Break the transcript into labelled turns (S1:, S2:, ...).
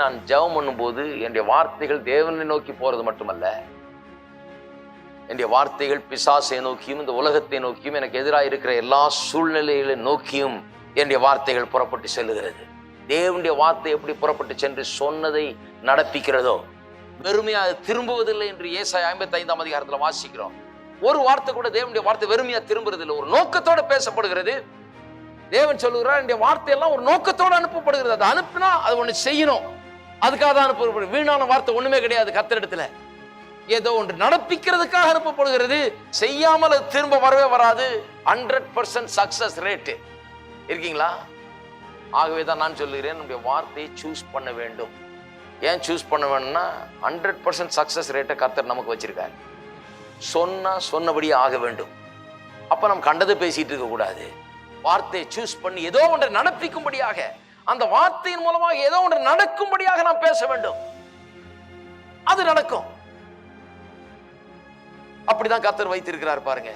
S1: நான் ஜெபம் பண்ணும்போது என்னுடைய வார்த்தைகள் தேவனை நோக்கி போறது மட்டுமல்ல என்னுடைய வார்த்தைகள் பிசாசை நோக்கியும் இந்த உலகத்தை நோக்கியும் எனக்கு எதிராக இருக்கிற எல்லா சூழ்நிலைகளை நோக்கியும் என்னுடைய வார்த்தைகள் புறப்பட்டு செல்லுகிறது. தேவனுடைய வார்த்தை எப்படி புறப்பட்டு சென்று சொன்னதை நடப்பிக்கிறதோ வெறுமையாக திரும்புவதில்லை என்று ஏசாய் ஐம்பத்தி ஐந்தாம் அதிகாரத்தில் வாசிக்கிறோம். ஒரு வார்த்தை கூட தேவனுடைய வார்த்தை வெறுமையா திரும்புறதில்லை ஒரு நோக்கத்தோட பேசப்படுகிறது. தேவன் சொல்லுகிறார் என்னுடைய வார்த்தையெல்லாம் ஒரு நோக்கத்தோடு அனுப்பப்படுகிறது. அதை அனுப்பினா அது ஒன்று செய்யணும். அதுக்காக தான் அனுப்பப்படுது வீணான வார்த்தை ஒண்ணுமே கிடையாது கத்திரிடத்துல ஏதோ ஒன்று நடப்பிக்கிறதுக்காக அனுப்பப்படுகிறது. செய்யாமல் அது திரும்ப வரவே வராது. ஹண்ட்ரட் பர்சன்ட் சக்சஸ் ரேட்டு இருக்கீங்களா? ஆகவே தான் நான் சொல்லுகிறேன் நம்முடைய வார்த்தையை சூஸ் பண்ண வேண்டும். ஏன் சூஸ் பண்ண வேணும்னா ஹண்ட்ரட் பர்சன்ட் சக்சஸ் ரேட்டை கர்த்தர் நமக்கு வச்சுருக்காரு. சொன்னால் சொன்னபடி ஆக வேண்டும். அப்போ நம்ம கண்டதை பேசிகிட்டு இருக்கக்கூடாது வார்த்தையை சூஸ் பண்ணி ஏதோ ஒன்றை நடப்பிக்கும்படியாக அந்த வார்த்தையின் மூலமாக ஏதோ ஒன்று நடக்கும்படியாக நாம் பேச வேண்டும். அது நடக்கும். அப்படிதான் கத்தர் வைத்திருக்கிறார் பாருங்க.